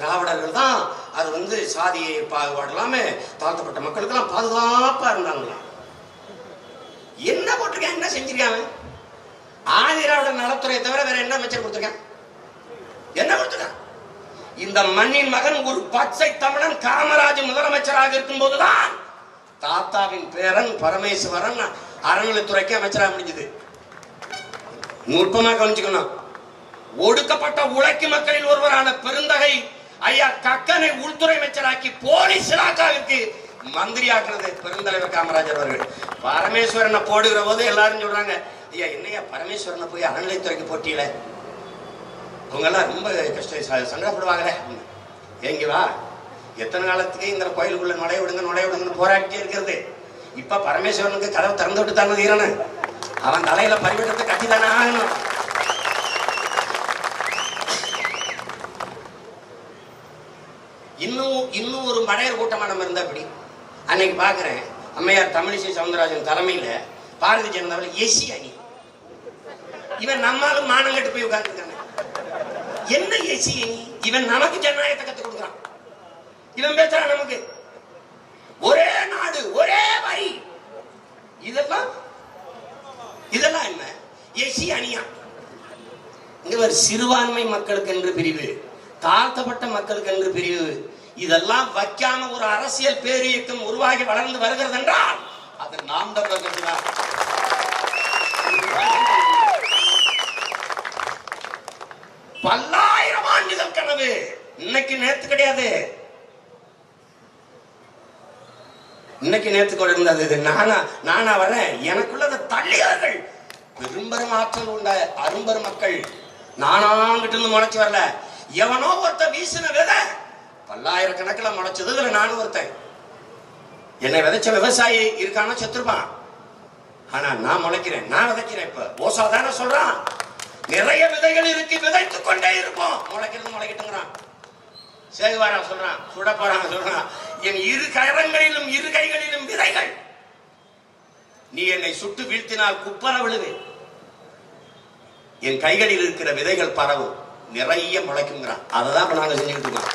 திராவிடர்கள் தான் அது வந்து சாதியை பாகுபாடு இல்லாமல் தாழ்த்தப்பட்ட மக்களுக்கெல்லாம் பாதுகாப்பாக இருந்தாங்களாம் என்ன போட்டிருக்கேன்? என்ன செஞ்சிருக்காங்க ஆதிராவிட நலத்துறையை தவிர வேற என்ன அமைச்சர் கொடுத்துருக்கேன்? என்ன கொடுத்துருக்கான்? இந்த மண்ணின் மகன் ஒரு பச்சை தமிழன் காமராஜ் முதலமைச்சராக இருக்கும் போதுதான் தாத்தாவின் பேரன் பரமேஸ்வரன் அறநிலைத்துறைக்கு அமைச்சராக முடிஞ்சது. நுட்பமாக கவனிச்சுக்கணும். ஒடுக்கப்பட்ட உழைக்கும் மக்களில் ஒருவரான பெருந்தகை ஐயா கக்கனை உள்துறை அமைச்சராக்கி போலீஸ் இலாக்காவிற்கு மந்திரி ஆக்குறது பெருந்தலைவர் காமராஜர் அவர்கள். பரமேஸ்வரனை போடுகிற போது எல்லாரும் சொல்றாங்க ஐயா என்னையா பரமேஸ்வரனை போய் அறநிலைத்துறைக்கு போட்டியில? இவங்கெல்லாம் ரொம்ப கஷ்ட ச- சங்கடப்படுவாங்களே. வா. எத்தனை காலத்துக்கு இந்த கோயிலுக்குள்ள நுழைய விடுங்க நுழைய விடுங்கன்னு போராடிட்டே இருக்கிறது. இப்ப பரமேஸ்வரனுக்கு கதவை திறந்து விட்டு தானே தீரணும் அவன் தலையில பரிவிடத்தை கட்டி தானே ஆகணும். இன்னும் இன்னும் ஒரு மடையர் கூட்டமாக நம்ம இருந்தால் அப்படி அன்னைக்கு பாக்குறேன் அம்மையார் தமிழிசை சவுந்தரராஜன் தலைமையில பாரதிய ஜனதாவில் எசி அணி. இவன் நம்மளும் மானம் கட்டு போய் உட்கார்ந்துருக்காங்க என்ன எசி அணி? இவன் நமக்கு ஜனநாயகத்தை கற்றுக் கொடுக்குறான். இவன் பேசுறான் நமக்கு. ஒரே நாடு ஒரே வரி. இதெல்லாம் இதெல்லாம் என்ன? எசி அணியா? இவர் சிறுபான்மை மக்களுக்கு என்று பிரிவு. தாழ்த்தப்பட்ட மக்களுக்கு என்று பிரிவு. இதெல்லாம் வைக்காம ஒரு அரசியல் பேரியக்கம் உருவாகி வளர்ந்து வருகிறது என்றால் அது நாம் தான் பல்லாயிரம் ஆண்டுகள் கனவு. இன்னைக்கு நேத்து கிடையாது. இன்னைக்கு நேத்து கூட இருந்தது இது. நானா நானா வரேன் எனக்குள்ளத தள்ளியார்கள் பெரும்பெரும் ஆற்றல் உண்ட அரும்பெரும் மக்கள். நானாங்கிட்ட இருந்து முளைச்சு வரல. எவனோ ஒருத்த வீசின விதை பல்லாயிரக்கணக்கில் முளைச்சது இதுல நானும் ஒருத்தன். என்னை விதைச்ச விவசாயி இருக்கானோ செத்துருப்பான் ஆனா நான் முளைக்கிறேன் நான் விதைக்கிறேன் இப்ப. ஓசா தானே சொல்றான். நிறைய விதைகள் இருக்கு விதைத்துக் கொண்டே இருப்போம். முளைக்கிறது முளைக்கட்டுங்கிறான். சேகுவாரா சொல்றான் சுடப்பாராங்க சொல்றான். என் இரு கரங்களிலும் இரு கைகளிலும் விதைகள். நீ என்னை சுட்டு வீழ்த்தினால் குப்பர விழுவேன். என் கைகளில் இருக்கிற விதைகள் பரவும். நிறைய முளைக்குங்கிறான் அதை தான் இப்போ நாங்கள் செஞ்சுக்கிட்டு இருக்கோம்.